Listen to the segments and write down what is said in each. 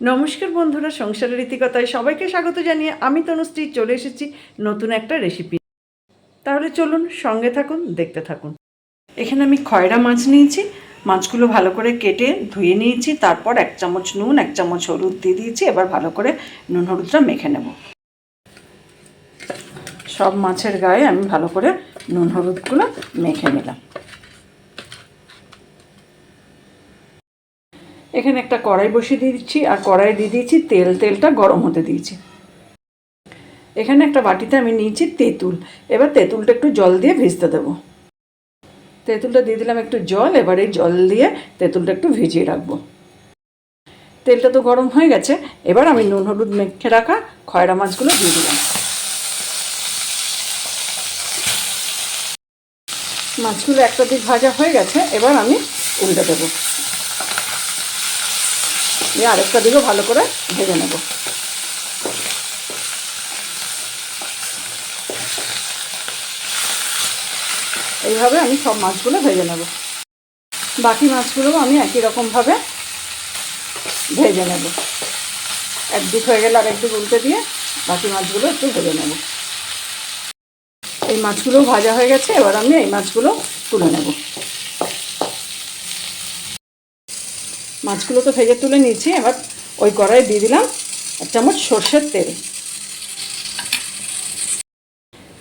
নমস্কার বন্ধুরা, সংসারের রীতিকতায় সবাইকে স্বাগত জানিয়ে আমি তনুশ্রী চলে এসেছি নতুন একটা রেসিপি তাহলে চলুন সঙ্গে থাকুন, দেখতে থাকুন। এখানে আমি খয়রা মাছ নিয়েছি, মাছগুলো ভালো করে কেটে ধুয়ে নিয়েছি, তারপর এক চামচ নুন, এক চামচ হলুদ দিয়ে দিয়েছি, এবার ভালো করে নুন হলুদটা মেখে নেব। সব মাছের গায়ে আমি ভালো করে নুন হলুদগুলো মেখে নিলাম। এখানে একটা কড়াই বসিয়ে দিচ্ছি, আর কড়াই দিয়ে দিয়েছি তেল। তেলটা গরম হতে দিয়েছি। এখানে একটা বাটিতে আমি নিয়েছি তেঁতুল। এবার তেঁতুলটা একটু জল দিয়ে ভিজতে দেবো। তেঁতুলটা দিয়ে দিলাম একটু জল, এবার এই জল দিয়ে তেঁতুলটা একটু ভিজিয়ে রাখব। তেলটা তো গরম হয়ে গেছে, এবার আমি নুন হলুদ মেখে রাখা খয়রা মাছগুলো দিয়ে দিলাম। মাছগুলো একটা দিক ভাজা হয়ে গেছে, এবার আমি উল্টে দেবো। দিয়ে আরেকটা দিকেও ভালো করে ভেজে নেব। এইভাবে আমি সব মাছগুলো ভেজে নেব। বাকি মাছগুলোও আমি একই রকমভাবে ভেজে নেব। একদিক হয়ে গেলে আরেকদিক উল্টে দিয়ে বাকি মাছগুলো একটু ভেজে নেব। এই মাছগুলো ভাজা হয়ে গেছে, এবার আমি এই মাছগুলো তুলে নেব। মাছগুলো তো ভেজে তুলে নিয়েছি, এবার ওই কড়াই দিয়ে দিলাম এক চামচ সর্ষের তেল।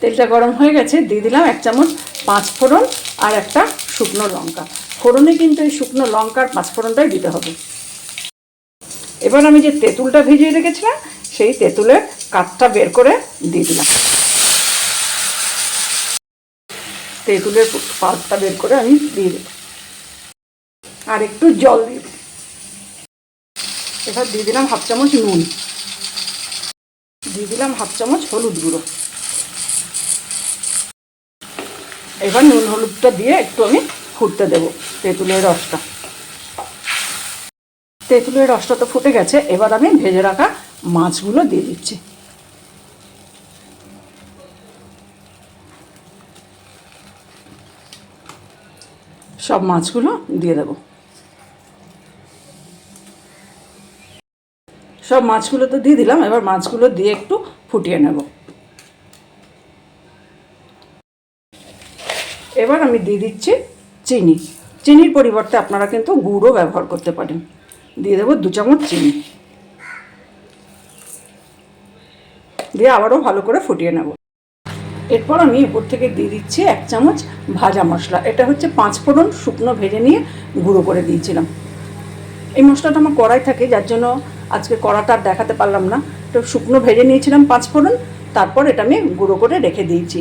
তেলটা গরম হয়ে গেছে, দিয়ে দিলাম এক চামচ পাঁচ ফোড়ন আর একটা শুকনো লঙ্কা। ফোড়নে কিন্তু এই শুকনো লঙ্কার পাঁচ ফোড়নটাই দিতে হবে। এবার আমি যে তেঁতুলটা ভিজিয়ে রেখেছিলাম, সেই তেঁতুলের কাঠটা বের করে দিয়ে দিলাম। তেঁতুলের পাতটা বের করে আমি দিয়ে দিলাম। আর একটু জল দিয়ে এবার দিয়ে দিলাম হাফ চামচ নুন। দিয়ে দিলাম হাফ চামচ হলুদ গুঁড়ো। এবার নুন হলুদটা দিয়ে একটু আমি ফুটতে দেবো তেঁতুলের রসটা। তেঁতুলের রসটা তো ফুটে গেছে, এবার আমি ভেজে রাখা মাছগুলো দিয়ে দিচ্ছি। সব মাছগুলো দিয়ে দেবো। সব মাছগুলো তো দিয়ে দিলাম, এবার মাছগুলো দিয়ে একটু ফুটিয়ে নেব। এবার আমি দিয়ে দিচ্ছি চিনি। চিনির পরিবর্তে আপনারা কিন্তু গুড়ও ব্যবহার করতে পারেন। দিয়ে দেবো দু চামচ চিনি। দিয়ে আবারও ভালো করে ফুটিয়ে নেব। এরপর আমি উপর থেকে দিয়ে দিচ্ছি এক চামচ ভাজা মশলা। এটা হচ্ছে পাঁচ ফোড়ন শুকনো ভেজে নিয়ে গুঁড়ো করে দিয়েছিলাম। এই মশলাটা আমার কড়াই থাকে, যার জন্য আজকে কড়াটা দেখাতে পারলাম না। তো শুকনো ভেজে নিয়েছিলাম পাঁচ ফোড়ন, তারপর এটা আমি গুঁড়ো করে রেখে দিয়েছি।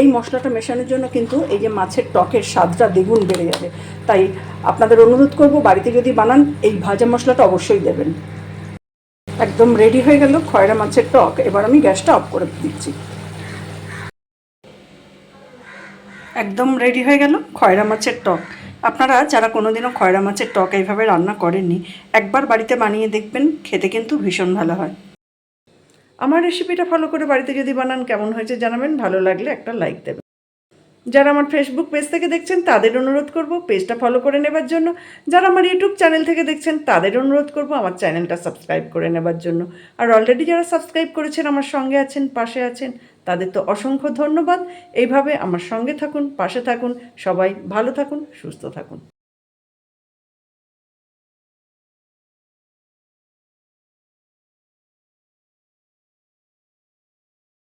এই মশলাটা মেশানোর জন্য কিন্তু এই যে মাছের টকের স্বাদটা দ্বিগুণ বেড়ে যাবে। তাই আপনাদের অনুরোধ করব, বাড়িতে যদি বানান, এই ভাজা মশলাটা অবশ্যই দেবেন। একদম রেডি হয়ে গেল খয়রা মাছের টক। এবার আমি গ্যাসটা অফ করে দিচ্ছি। একদম রেডি হয়ে গেল খয়রা মাছের টক। আপনারা যারা কোনোদিনও খয়রা মাছের টক এইভাবে রান্না করেননি, একবার বাড়িতে বানিয়ে দেখবেন, খেতে কিন্তু ভীষণ ভালো হয়। আমার রেসিপিটা ফলো করে বাড়িতে যদি বানান, কেমন হয়েছে জানাবেন, ভালো লাগলে একটা লাইক দেবেন। যারা আমার ফেসবুক পেজ থেকে দেখছেন, তাদের অনুরোধ করব পেজটা ফলো করে নেবার জন্য। যারা আমার ইউটিউব চ্যানেল থেকে দেখছেন, তাদের অনুরোধ করব আমার চ্যানেলটা সাবস্ক্রাইব করে নেবার জন্য। আর অলরেডি যারা সাবস্ক্রাইব করেছেন, আমার সঙ্গে আছেন, পাশে আছেন তাদের তো অসংখ্য ধন্যবাদ। এইভাবে আমার সঙ্গে থাকুন, পাশে থাকুন, সবাই ভালো থাকুন, সুস্থ থাকুন।